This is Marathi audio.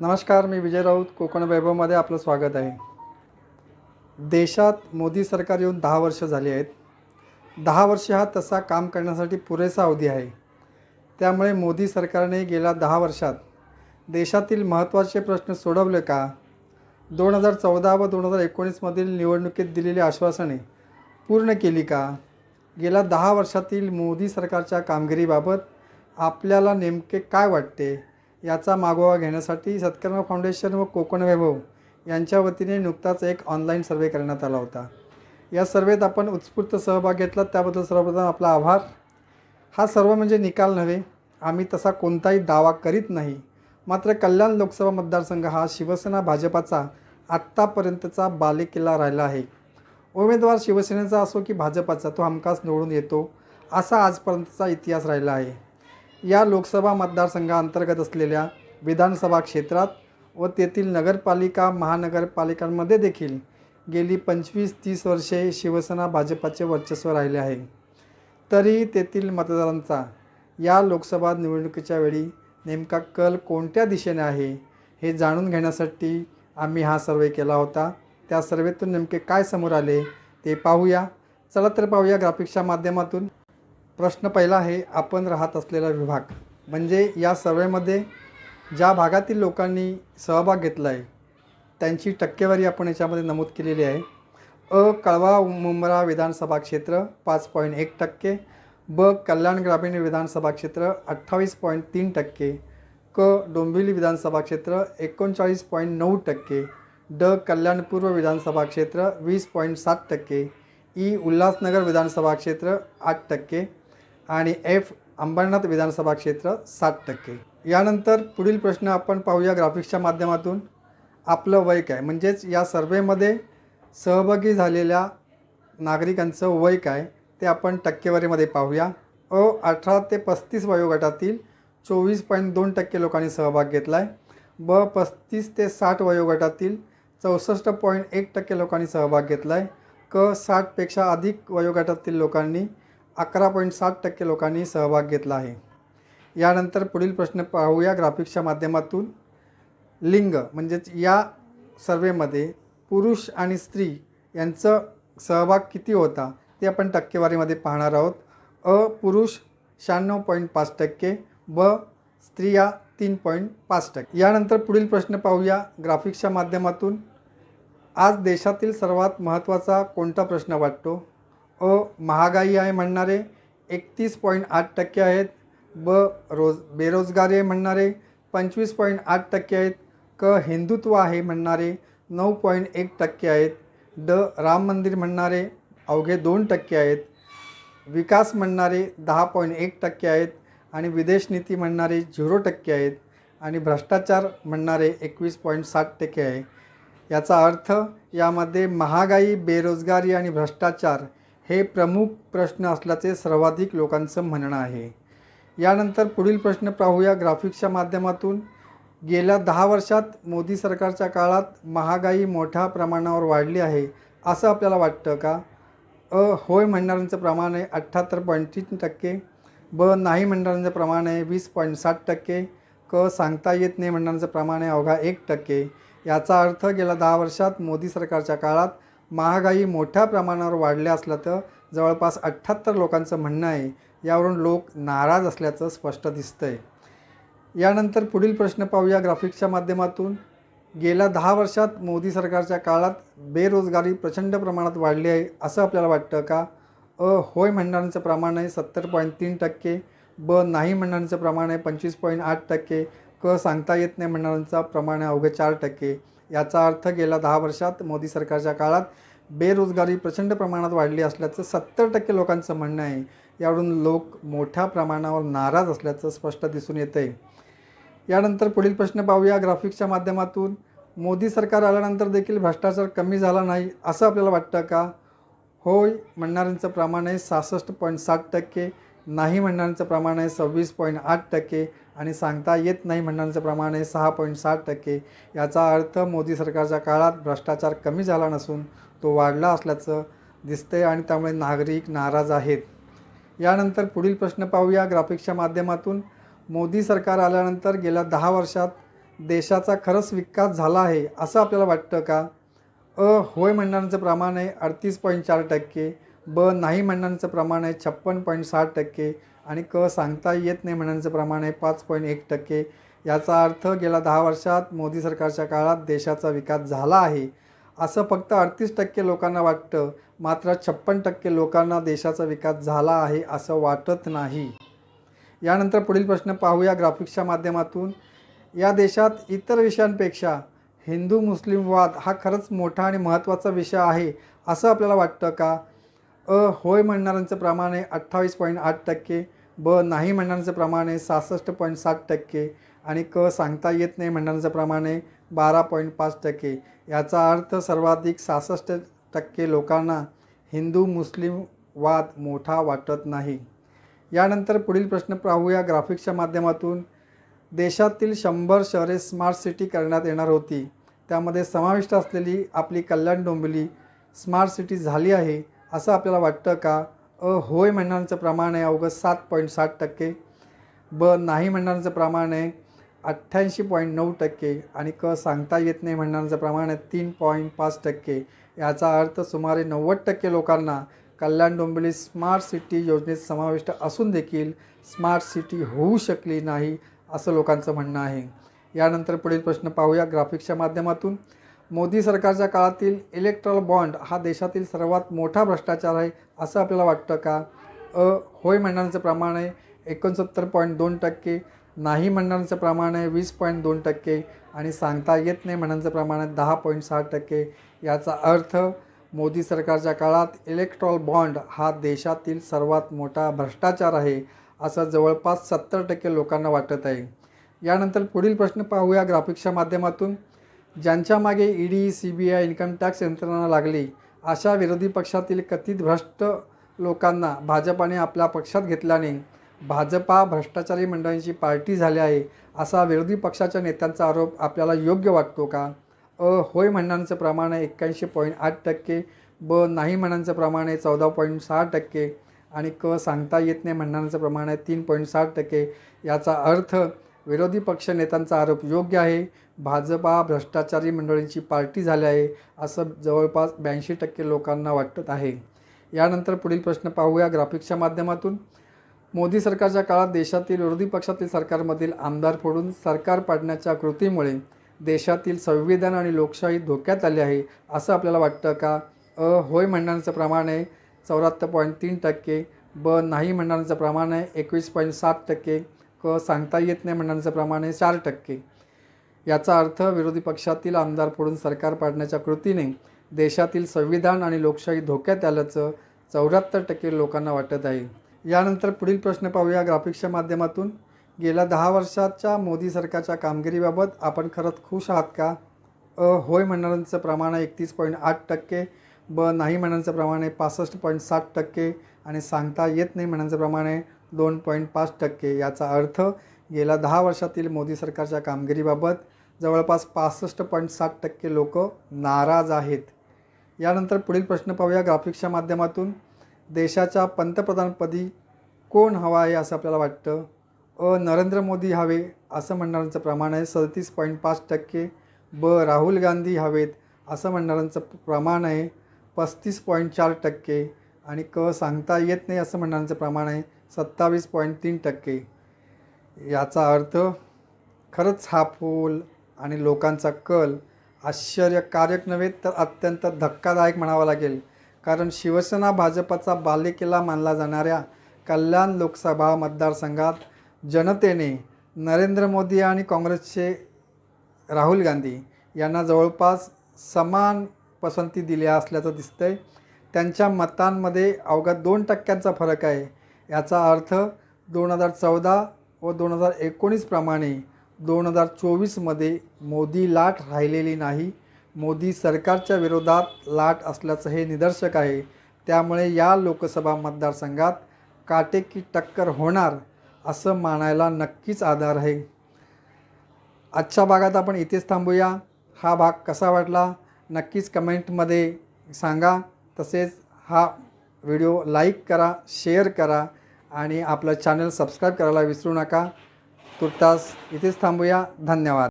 नमस्कार मी विजय राऊत कोकण वैभवमध्ये आपलं स्वागत आहे. देशात मोदी सरकार येऊन दहा वर्ष झाली आहेत. दहा वर्ष हा तसा काम करण्यासाठी पुरेसा अवधी आहे. त्यामुळे मोदी सरकारने गेल्या दहा वर्षात देशातील महत्त्वाचे प्रश्न सोडवले का? दोन हजार चौदा व दोन हजार एकोणीसमधील निवडणुकीत दिलेली आश्वासने पूर्ण केली का? गेल्या दहा वर्षातील मोदी सरकारच्या कामगिरीबाबत आपल्याला नेमके काय वाटते? याचा मागोवा घेण्यासाठी सत्कर्म फाउंडेशन व कोकण वैभव यांच्या वतीने नुकताच एक ऑनलाईन सर्वे करण्यात आला होता. या सर्वेत आपण उत्स्फूर्त सहभाग घेतला. त्याबद्दल सर्वप्रथम आपला आभार. हा सर्व म्हणजे निकाल नव्हे. आम्ही तसा कोणताही दावा करीत नाही. मात्र कल्याण लोकसभा मतदारसंघ हा शिवसेना भाजपाचा आत्तापर्यंतचा बालेकिल्ला राहिला आहे. उमेदवार शिवसेनेचा असो की भाजपाचा तो हमखास निवडून येतो असा आजपर्यंतचा इतिहास राहिला आहे. या लोकसभा मतदारसंघाअंतर्गत असलेल्या विधानसभा क्षेत्रात व तेथील नगरपालिका महानगरपालिकांमध्ये देखील गेली पंचवीस तीस वर्षे शिवसेना भाजपाचे वर्चस्व राहिले आहे. तरी तेथील मतदारांचा या लोकसभा निवडणुकीच्या वेळी नेमका कल कोणत्या दिशेने आहे हे जाणून घेण्यासाठी आम्ही हा सर्वे केला होता. त्या सर्वेतून नेमके काय समोर आले ते पाहूया. चला तर पाहूया ग्राफिक्सच्या माध्यमातून. प्रश्न पहिला आहे आपण राहत असलेला विभाग. म्हणजे या सर्वेमध्ये ज्या भागातील लोकांनी सहभाग घेतला आहे त्यांची टक्केवारी आपण याच्यामध्ये नमूद केलेली आहे. अ. कळवा मुंबरा विधानसभा क्षेत्र पाच पॉईंट एक टक्के. ब. कल्याण ग्रामीण विधानसभा क्षेत्र अठ्ठावीस पॉईंट तीन टक्के. क. डोंबिवली विधानसभा क्षेत्र एकोणचाळीस पॉईंट नऊ टक्के. ड. कल्याण पूर्व विधानसभा क्षेत्र वीस पॉईंट सात टक्के. ई. उल्हासनगर विधानसभा क्षेत्र आठ टक्के. आणि एफ अंबरनाथ विधानसभा क्षेत्र सात टक्के. यानंतर पुढील प्रश्न आपण पाहूया ग्राफिक्सच्या माध्यमातून. आपलं वय काय? म्हणजेच या सर्वेमध्ये सहभागी झालेल्या नागरिकांचं वय काय? ते आपण टक्केवारीमध्ये पाहूया. अ अठरा ते पस्तीस वयोगटातील चोवीस पॉईंट दोन टक्के लोकांनी सहभाग घेतला आहे ब पस्तीस ते साठ वयोगटातील चौसष्ट पॉईंट एक टक्के लोकांनी सहभाग घेतला आहे क साठपेक्षा अधिक वयोगटातील लोकांनी अकरा पॉईंट सात टक्के लोकांनी सहभाग घेतला आहे. यानंतर पुढील प्रश्न पाहूया ग्राफिक्सच्या माध्यमातून. लिंग म्हणजेच या सर्वेमध्ये पुरुष आणि स्त्री यांचं सहभाग किती होता ते आपण टक्केवारीमध्ये पाहणार आहोत. अ पुरुष शहाण्णव पॉईंट पाच टक्के ब स्त्रिया तीन पॉईंट पाच टक्के. यानंतर पुढील प्रश्न पाहूया ग्राफिक्सच्या माध्यमातून. आज देशातील सर्वात महत्त्वाचा कोणता प्रश्न वाटतो? अ महागाई आहे म्हणणारे एकतीस पॉईंट आठ टक्के आहेत. ब रोज बेरोजगारी आहे म्हणणारे पंचवीस पॉईंट आठ टक्के आहेत. क हिंदुत्व आहे म्हणणारे नऊ पॉईंट एक टक्के आहेत. ड राम मंदिर म्हणणारे अवघे दोन टक्के आहेत. विकास म्हणणारे दहा पॉईंट एक टक्के आहेत. आणि विदेश नीती म्हणणारे झिरो टक्के आहेत. आणि भ्रष्टाचार म्हणणारे एकवीस पॉईंट सात टक्के आहे. याचा अर्थ यामध्ये महागाई बेरोजगारी आणि भ्रष्टाचार हे प्रमुख प्रश्न असल्याचे सर्वाधिक लोकांचं म्हणणं आहे. यानंतर पुढील प्रश्न पाहूया ग्राफिक्सच्या माध्यमातून. गेल्या दहा वर्षात मोदी सरकारच्या काळात महागाई मोठ्या प्रमाणावर वाढली आहे असं आपल्याला वाटतं का? अ होय म्हणणाऱ्यांचं प्रमाण आहे अठ्ठ्याहत्तर पॉईंट तीन टक्के ब नाही म्हणणाऱ्यांचं प्रमाण आहे वीस पॉईंट साठ टक्के क सांगता येत नाही म्हणणाऱ्यांचं प्रमाण आहे अवघा एक टक्के. याचा अर्थ गेल्या दहा वर्षात मोदी सरकारच्या काळात महागाई मोठ्या प्रमाणावर वाढल्या असल्या तर जवळपास अठ्ठ्याहत्तर लोकांचं म्हणणं आहे यावरून लोक नाराज असल्याचं स्पष्ट दिसतं आहे यानंतर पुढील प्रश्न पाहूया ग्राफिक्सच्या माध्यमातून. गेल्या दहा वर्षात मोदी सरकारच्या काळात बेरोजगारी प्रचंड प्रमाणात वाढली आहे असं आपल्याला वाटतं का? अ होय म्हणणाऱ्यांचं प्रमाण आहे सत्तर पॉईंट तीन टक्के ब नाही म्हणणाऱ्यांचं प्रमाण आहे पंचवीस पॉईंट आठ टक्के क सांगता येत नाही म्हणणाऱ्यांचं प्रमाण आहे अवघे चार टक्के. याचा अर्थ गेल्या दहा वर्षात मोदी सरकारच्या काळात बेरोजगारी प्रचंड प्रमाणात वाढली असल्याचं सत्तर टक्के लोकांचं म्हणणं आहे. यावरून लोक मोठ्या प्रमाणावर नाराज असल्याचं स्पष्ट दिसून येतं आहे यानंतर पुढील प्रश्न पाहूया. ग्राफिक्सच्या माध्यमातून मोदी सरकार आल्यानंतर देखील भ्रष्टाचार कमी झाला नाही असं आपल्याला वाटतं का? होय म्हणणाऱ्यांचं प्रमाण आहे सहासष्ट पॉईंट साठ टक्के. नाही म्हणण्याचं प्रमाण आहे सव्वीस पॉईंट आठ टक्के आणि सांगता येत नाही म्हणण्याचं प्रमाण आहे सहा पॉईंट साठ टक्के. याचा अर्थ मोदी सरकारच्या काळात भ्रष्टाचार कमी झाला नसून तो वाढला असल्याचं दिसतंय आणि त्यामुळे नागरिक नाराज आहेत. यानंतर पुढील प्रश्न पाहूया. ग्राफिक्सच्या माध्यमातून मोदी सरकार आल्यानंतर गेल्या दहा वर्षात देशाचा खरंच विकास झाला आहे असं आपल्याला वाटतं का? अ होय म्हणणाऱ्यांचं प्रमाण आहे अडतीस पॉईंट चार टक्के. ब नाही म्हणण्याचं प्रमाण आहे छप्पन पॉईंट साठ टक्के आणि क सांगता येत नाही म्हणण्याचं प्रमाण आहे पाच पॉईंट एक टक्के. याचा अर्थ गेल्या दहा वर्षात मोदी सरकारच्या काळात देशाचा विकास झाला आहे. असं फक्त अडतीस टक्के लोकांना वाटतं मात्र छप्पन टक्के लोकांना देशाचा विकास झाला आहे असं वाटत नाही. यानंतर पुढील प्रश्न पाहूया ग्राफिक्सच्या माध्यमातून. या देशात इतर विषयांपेक्षा हिंदू मुस्लिम वाद हा खरंच मोठा आणि महत्त्वाचा विषय आहे असं आपल्याला वाटतं का? अ होय म्हणणाऱ्यांचं प्रमाण आहे अठ्ठावीस पॉईंट आठ टक्के ब नाही म्हणणाऱ्यांचं प्रमाण आहे सहासष्ट पॉईंट सात टक्के आणि क सांगता येत नाही म्हणणाऱ्यांचं प्रमाण आहे बारा पॉईंट पाच टक्के. याचा अर्थ सर्वाधिक सहासष्ट टक्के लोकांना हिंदू मुस्लिम वाद मोठा वाटत नाही. यानंतर पुढील प्रश्न पाहूया. ग्राफिक्सच्या माध्यमातून देशातील शंभर शहरे स्मार्ट सिटी करण्यात येणार होती. त्यामध्ये समाविष्ट असलेली आपली कल्याण डोंबिवली स्मार्ट सिटी झाली आहे. असं आपल्याला वाटतं का? अ होय म्हणणाऱ्यांचं प्रमाण आहे अवघं सात पॉईंट सात टक्के. ब नाही म्हणणाऱ्यांचं प्रमाण आहे अठ्ठ्याऐंशी पॉईंट नऊ टक्के. आणि क सांगता येत नाही म्हणणाऱ्यांचं प्रमाण आहे तीन पॉईंट पाच टक्के. याचा अर्थ सुमारे नव्वद टक्के लोकांना कल्याण डोंबिवली स्मार्ट सिटी योजनेत समाविष्ट असून देखील स्मार्ट सिटी होऊ शकली नाही असं लोकांचं म्हणणं आहे. यानंतर पुढील प्रश्न पाहूया. ग्राफिक्सच्या माध्यमातून मोदी सरकारच्या काळातील इलेक्ट्रॉल बॉन्ड हा देशातील सर्वात मोठा भ्रष्टाचार आहे असं आपल्याला वाटतं का? अ होय म्हणणाऱ्यांचं प्रमाण आहे एकोणसत्तर पॉईंट दोन टक्के नाही म्हणणाऱ्यांचं प्रमाण आहे वीस पॉईंट दोन टक्के आणि सांगता येत नाही म्हणण्याचं प्रमाण आहे दहा पॉईंट सहा टक्के. याचा अर्थ मोदी सरकारच्या काळात इलेक्ट्रॉल बॉन्ड हा देशातील सर्वात मोठा भ्रष्टाचार आहे असं जवळपास सत्तर टक्के लोकांना वाटत आहे. यानंतर पुढील प्रश्न पाहूया ग्राफिक्सच्या माध्यमातून. ज्यांच्या मागे ED C B I income tax यंत्रणा लागली अशा विरोधी पक्षातील कथित भ्रष्ट लोकांना भाजपाने आपल्या पक्षात घेतल्याने भाजपा भ्रष्टाचारी मंडळींची पार्टी झाली आहे असा विरोधी पक्षाच्या नेत्यांचा आरोप आपल्याला योग्य वाटतो का? अ होय म्हणण्याचं प्रमाण आहे एक्क्याऐंशी पॉईंट आठ टक्के ब नाही म्हणण्याचं प्रमाण आहे चौदा पॉईंट सहा टक्के आणि क सांगता येत नाही म्हणण्याचं प्रमाण आहे तीन पॉईंट साठ टक्के याचा अर्थ विरोधी पक्ष नेत्यांचा आरोप योग्य आहे. भाजपा भ्रष्टाचारी मंडळींची पार्टी झाली आहे असं जवळपास ब्याऐंशी टक्के लोकांना वाटत आहे. यानंतर पुढील प्रश्न पाहूया ग्राफिक्सच्या माध्यमातून. मोदी सरकारच्या काळात देशातील विरोधी पक्षातील सरकारमधील आमदार फोडून सरकार पाडण्याच्या कृतीमुळे देशातील संविधान आणि लोकशाही धोक्यात आली आहे असं आपल्याला वाटतं का? अ होय म्हणण्याचं प्रमाण आहे चौऱ्याहत्तर पॉईंट तीन टक्के ब नाही म्हणण्याचं प्रमाण आहे एकवीस पॉईंट सात टक्के सांगता येत नाही म्हणण्याचं प्रमाण चार टक्के. याचा अर्थ विरोधी पक्षातील आमदार फोडून सरकार पाडण्याच्या कृतीने देशातील संविधान आणि लोकशाही धोक्यात आल्याचं चौऱ्याहत्तर टक्के लोकांना वाटत आहे. यानंतर पुढील प्रश्न पाहूया ग्राफिक्सच्या माध्यमातून. गेल्या दहा वर्षाच्या मोदी सरकारच्या कामगिरीबाबत आपण खरंच खुश आहात का? अ होय म्हणणाऱ्यांचं प्रमाण आहे एकतीस पॉईंट आठ टक्के ब नाही म्हणण्याचं प्रमाण आहे पासष्ट पॉईंट साठ टक्के आणि सांगता येत नाही म्हणण्याचं प्रमाण आहे दोन पॉईंट पाच टक्के याचा अर्थ गेल्या दहा वर्षातील मोदी सरकारच्या कामगिरीबाबत जवळपास पासष्ट पॉईंट साठ टक्के लोक नाराज आहेत. यानंतर पुढील प्रश्न पाहूया. ग्राफिक्सच्या माध्यमातून देशाच्या पंतप्रधानपदी कोण हवा आहे असं आपल्याला वाटतं? अ. नरेंद्र मोदी हवे असं म्हणणाऱ्यांचं प्रमाण आहे. सदतीस पॉईंट पाच टक्के. ब. राहुल गांधी हवेत असं म्हणणाऱ्यांचं प्रमाण आहे. पस्तीस पॉईंट चार टक्के. आणि क. सांगता येत नाही असं म्हणणाऱ्यांचं प्रमाण आहे. सत्तावीस पॉईंट तीन टक्के. याचा अर्थ खरंच हा फूल आणि लोकांचा कल आश्चर्यकारक नव्हे तर अत्यंत धक्कादायक म्हणावा लागेल. कारण शिवसेना भाजपचा बालेकिल्ला मानला जाणाऱ्या कल्याण लोकसभा मतदारसंघात जनतेने नरेंद्र मोदी आणि काँग्रेसचे राहुल गांधी यांना जवळपास समान पसंती दिल्या असल्याचं दिसतंय. त्यांच्या मतांमध्ये अवघा दोन टक्क्यांचा फरक आहे. याचा अर्थ दोन हजार चौदा व दोन हजार एकोणीसप्रमाणे दोन हजार चोवीसमध्ये मोदी लाट राहिलेली नाही. मोदी सरकारच्या विरोधात लाट असल्याचं हे निदर्शक आहे. त्यामुळे या लोकसभा मतदारसंघात काटेकी टक्कर होणार असं मानायला नक्कीच आधार आहे. आजच्या भागात आपण इथेच थांबूया. हा भाग कसा वाटला नक्कीच कमेंटमध्ये सांगा. तसेच हा व्हिडिओ लाईक करा शेअर करा. आणि आपलं चॅनल सबस्क्राईब करायला विसरू नका. तुर्तास इथेच थांबूया. धन्यवाद.